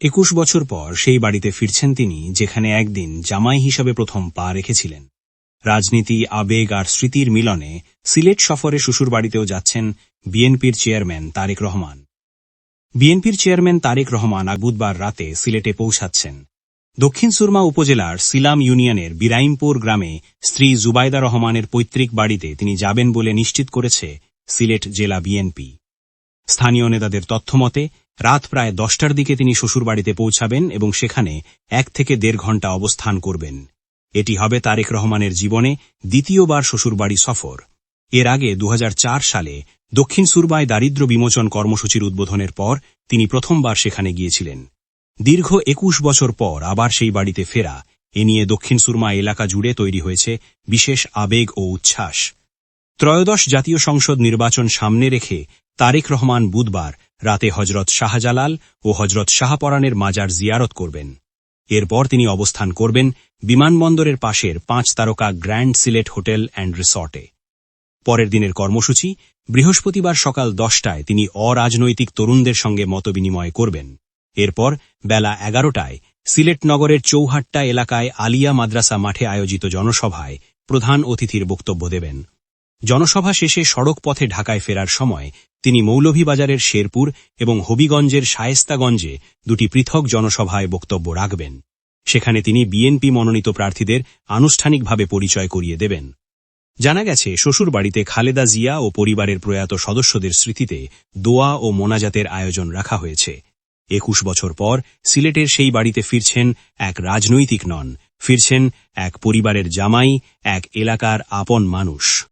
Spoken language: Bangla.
একুশ বছর পর সেই বাড়িতে ফিরছেন তিনি, যেখানে একদিন জামাই হিসাবে প্রথম পা রেখেছিলেন। রাজনীতি, আবেগ আর স্মৃতির মিলনে সিলেট সফরে শ্বশুর বাড়িতেও যাচ্ছেন বিএনপির চেয়ারম্যান তারেক রহমান। বিএনপির চেয়ারম্যান তারেক রহমান বুধবার রাতে সিলেটে পৌঁছাচ্ছেন। দক্ষিণ সুরমা উপজেলার সিলাম ইউনিয়নের বিরাইমপুর গ্রামে স্ত্রী জুবাইদা রহমানের পৈতৃক বাড়িতে তিনি যাবেন বলে নিশ্চিত করেছে সিলেট জেলা বিএনপি। স্থানীয় নেতাদের তথ্যমতে রাত প্রায় দশটার দিকে তিনি শ্বশুরবাড়িতে পৌঁছাবেন এবং সেখানে এক থেকে দেড় ঘণ্টা অবস্থান করবেন। এটি হবে তারেক রহমানের জীবনে দ্বিতীয়বার শ্বশুরবাড়ি সফর। এর আগে দু হাজার চার সালে দক্ষিণ সুরবায় দারিদ্র বিমোচন কর্মসূচির উদ্বোধনের পর তিনি প্রথমবার সেখানে গিয়েছিলেন। দীর্ঘ একুশ বছর পর আবার সেই বাড়িতে ফেরা, এ নিয়ে দক্ষিণ সুরমা এলাকা জুড়ে তৈরি হয়েছে বিশেষ আবেগ ও উচ্ছ্বাস। ত্রয়োদশ জাতীয় সংসদ নির্বাচন সামনে রেখে তারেক রহমান বুধবার রাতে হজরত শাহজালাল ও হজরত শাহপরানের মাজার জিয়ারত করবেন। এরপর তিনি অবস্থান করবেন বিমানবন্দরের পাশের পাঁচ তারকা গ্র্যান্ড সিলেট হোটেল অ্যান্ড রিসর্টে। পরের দিনের কর্মসূচি, বৃহস্পতিবার সকাল দশটায় তিনি অরাজনৈতিক তরুণদের সঙ্গে মতবিনিময় করবেন। এরপর বেলা এগারোটায় সিলেট নগরের চৌহাট্টা এলাকায় আলিয়া মাদ্রাসা মাঠে আয়োজিত জনসভায় প্রধান অতিথির বক্তব্য দেবেন। জনসভা শেষে সড়ক পথে ঢাকায় ফেরার সময় তিনি মৌলভীবাজারের শেরপুর এবং হবিগঞ্জের শায়েস্তাগঞ্জে দুটি পৃথক জনসভায় বক্তব্য রাখবেন। সেখানে তিনি বিএনপি মনোনীত প্রার্থীদের আনুষ্ঠানিকভাবে পরিচয় করিয়ে দেবেন। জানা গেছে, শ্বশুরবাড়িতে খালেদা জিয়া ও পরিবারের প্রয়াত সদস্যদের স্মৃতিতে দোয়া ও মোনাজাতের আয়োজন রাখা হয়েছে। একুশ বছর পর সিলেটের সেই বাড়িতে ফিরছেন এক রাজনৈতিক নন, ফিরছেন এক পরিবারের জামাই, এক এলাকার আপন মানুষ।